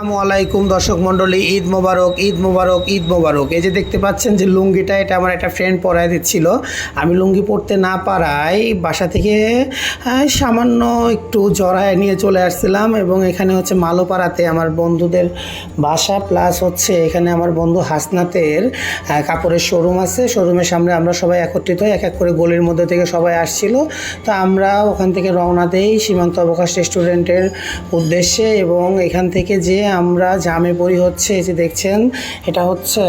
আলাইকুম দর্শক মণ্ডলী, ঈদ মোবারক ঈদ মোবারক ঈদ মোবারক। এই যে দেখতে পাচ্ছেন যে লুঙ্গিটা, এটা আমার একটা ফ্রেন্ড পরায় দিচ্ছিল। আমি লুঙ্গি পরতে না পারায় বাসা থেকে সামান্য একটু জড়ায় নিয়ে চলে আসছিলাম এবং এখানে হচ্ছে মালোপাড়াতে আমার বন্ধুদের বাসা প্লাস হচ্ছে এখানে আমার বন্ধু হাসনাতের কাপড়ের শোরুম আছে। শোরুমের সামনে আমরা সবাই একত্রিত হয়ে এক এক করে গলির মধ্যে থেকে সবাই আসছিল। তো আমরা ওখান থেকে রওনা দেই সীমান্ত অবকাশ রেস্টুরেন্টের উদ্দেশ্যে এবং এখান থেকে যে আমরা জামে পড়ি হচ্ছে যে দেখছেন, এটা হচ্ছে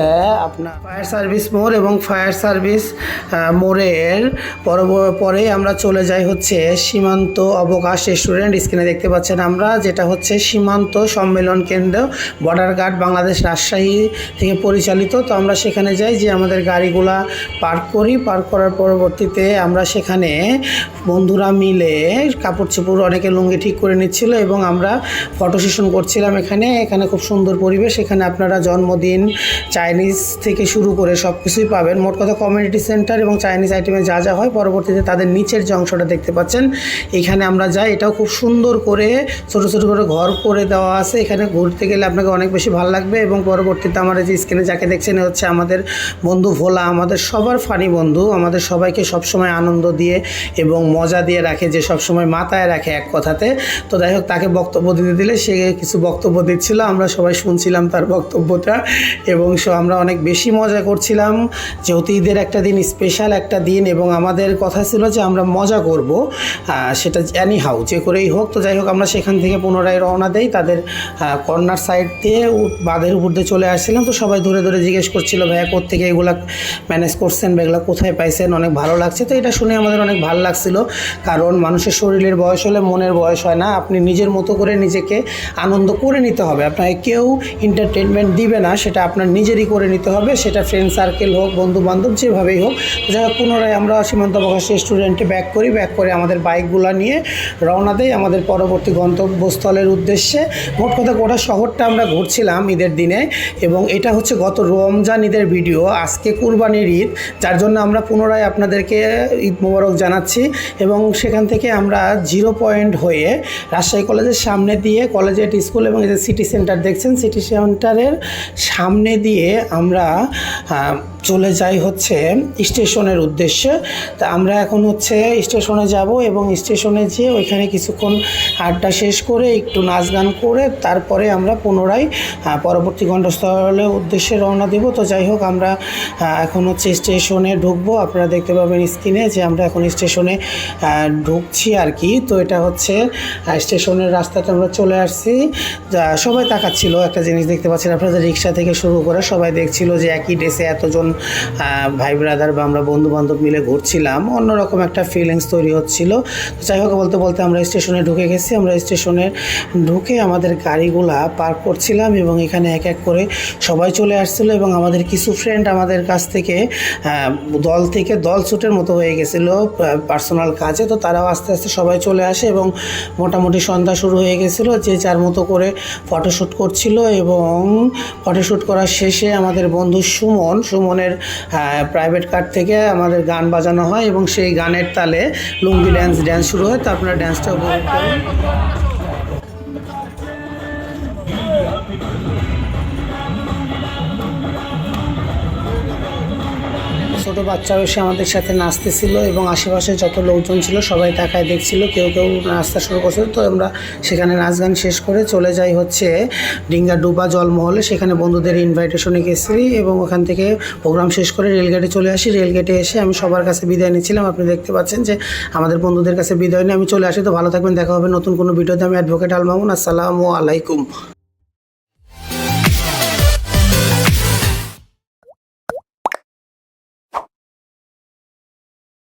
আপনার ফায়ার সার্ভিস মোড় এবং ফায়ার সার্ভিস মোড়ের পরে আমরা চলে যাই হচ্ছে সীমান্ত অবকাশ রেস্টুরেন্ট স্ক্রিনে দেখতে পাচ্ছেন আমরা, যেটা হচ্ছে সীমান্ত সম্মেলন কেন্দ্র বর্ডার গার্ড বাংলাদেশ রাজশাহী থেকে পরিচালিত। তো আমরা সেখানে যাই যে আমাদের গাড়িগুলা পার্ক করি পার্ক করার পরবর্তীতে আমরা সেখানে বন্ধুরা মিলে কাপড় চোপড় অনেকে লুঙ্গি ঠিক করে নিচ্ছিল এবং আমরা ফটো সেশন করছিলাম এখানে। এখানে খুব সুন্দর পরিবেশ। এখানে আপনারা জন্মদিন চাইনিজ থেকে শুরু করে সব কিছুই পাবেন। মোট কথা কমিউনিটি সেন্টার এবং চাইনিজ আইটেমে যা যা হয়, পরবর্তীতে তাদের নিচের যে অংশটা দেখতে পাচ্ছেন, এখানে আমরা যাই। এটাও খুব সুন্দর করে, ছোট ছোট করে ঘর করে দেওয়া আছে। এখানে ঘুরতে গেলে আপনাকে অনেক বেশি ভালো লাগবে এবং পরবর্তীতে আমার যে স্ক্রিনে যাকে দেখছেন হচ্ছে আমাদের বন্ধু ভোলা, আমাদের সবার ফানি বন্ধু। আমাদের সবাইকে সবসময় আনন্দ দিয়ে এবং মজা দিয়ে রাখে, যে সবসময় মাথায় রাখে এক কথাতে। তো যাই হোক, তাকে বক্তব্য দিতে দিলে সে কিছু বক্তব্য দিচ্ছিল আমরা সবাই শুনছিলাম তার বক্তব্যটা এবং আমরা অনেক বেশি মজা করছিলাম, যেহেতু ঈদের একটা দিন স্পেশাল একটা দিন এবং আমাদের কথা ছিল যে আমরা মজা করব সেটা অ্যানি হাউ যে করেই হোক। তো যাই হোক, আমরা সেখান থেকে পুনরায় রওনা দেই, তাদের কর্নার সাইড দিয়ে বাঁধের উপর দিয়ে চলে আসছিলাম। তো সবাই ধরে ধরে জিজ্ঞেস করছিল, ভাইয়া কোথেকে এগুলা ম্যানেজ করছেন বা এগুলো কোথায় পাইছেন? অনেক ভালো লাগছে। তো এটা শুনে আমাদের অনেক ভালো লাগছিল, কারণ মানুষের শরীরের বয়স হলে মনের বয়স হয় না। আপনি নিজের মতো করে নিজেকে আনন্দ করে নিতে হবে। আপনাকে কেউ এন্টারটেনমেন্ট দিবে না, সেটা আপনার নিজেরই করে নিতে হবে, সেটা ফ্রেন্ড সার্কেল হোক বন্ধু বান্ধব যেভাবেই হোক। যাই হোক পুনরায় আমরা সীমান্ত অবকাশ রেস্টুরেন্টে ব্যাক করি ব্যাক করে আমাদের বাইকগুলো নিয়ে রওনা দেই আমাদের পরবর্তী গন্তব্যস্থলের উদ্দেশ্যে। মোট কথা গোটা শহরটা আমরা ঘুরছিলাম ঈদের দিনে এবং এটা হচ্ছে গত রমজান ঈদের ভিডিও আজকে কুরবানির ঈদ, যার জন্য আমরা পুনরায় আপনাদেরকে ঈদ মোবারক জানাচ্ছি এবং সেখান থেকে আমরা জিরো পয়েন্ট হয়ে রাজশাহী কলেজের সামনে দিয়ে কলেজের স্কুল এবং যে সিটি সেন্টার দেখছেন, সিটি সেন্টারের সামনে দিয়ে আমরা চলে যাই হচ্ছে স্টেশনের উদ্দেশ্যে। তা আমরা এখন হচ্ছে স্টেশনে যাব এবং স্টেশনে যেয়ে ওইখানে কিছুক্ষণ আড্ডা শেষ করে একটু নাচ গান করে তারপরে আমরা পুনরায় পরবর্তী গন্তব্যস্থলের উদ্দেশ্যে রওনা দেব। তো যাই হোক, আমরা এখন হচ্ছে স্টেশনে ঢুকবো। আপনারা দেখতে পাবেন স্ক্রিনে যে আমরা এখন স্টেশনে ঢুকছি আর কি। তো এটা হচ্ছে স্টেশনের রাস্তাতে আমরা চলে আসছি। সবাই তাকাচ্ছিল, একটা জিনিস দেখতে পাচ্ছেন, আপনাদের রিক্সা থেকে শুরু করে সবাই দেখছিল যে একই ড্রেসে এতজন ভাই ব্রাদার বা আমরা বন্ধু বান্ধব মিলে ঘুরছিলাম, অন্যরকম একটা ফিলিংস তৈরি হচ্ছিল। তো যাই হোক, বলতে বলতে আমরা স্টেশনে ঢুকে গেছি, আমরা স্টেশনে ঢুকে আমাদের গাড়িগুলা পার্ক করছিলাম এবং এখানে এক এক করে সবাই চলে আসছিল এবং আমাদের কিছু ফ্রেন্ড আমাদের কাছ থেকে দল থেকে দল ছুটের মতো হয়ে গেছিল পার্সোনাল কাজে। তো তারাও আস্তে আস্তে সবাই চলে আসে এবং মোটামুটি সন্ধ্যা শুরু হয়ে গেছিল, যে যার মতো করে ফটোশ্যুট করছিল এবং ফটোশ্যুট করার শেষে আমাদের বন্ধু সুমন, সুমনের প্রাইভেট কার থেকে আমাদের গান বাজানো হয় এবং সেই গানের তালে লুঙ্গি ড্যান্স ড্যান্স শুরু হয়। তো আপনারা ড্যান্সটা উপভোগ করুন। ছোট বাচ্চাও এসে আমাদের সাথে নাচতেছিল এবং আশেপাশে যত লোকজন ছিল সবাই তাকায় দেখছিল, কেউ কেউ নাচতে শুরু করছিল। তো আমরা সেখানে নাচ গান শেষ করে চলে যাই হচ্ছে ডিঙ্গা ডুবা জলমহলে। সেখানে বন্ধুদের ইনভাইটেশনে গেছি এবং ওখান থেকে প্রোগ্রাম শেষ করে রেলগেটে চলে আসি। রেলগেটে এসে আমি সবার কাছে বিদায় নিচ্ছিলাম। আপনি দেখতে পাচ্ছেন যে আমাদের বন্ধুদের কাছে বিদায় নিয়ে আমি চলে আসি। তো ভালো থাকবেন। দেখা হবে নতুন কোনো ভিডিওতে। আমি অ্যাডভোকেট আলমামুন আসসালামু আলাইকুম।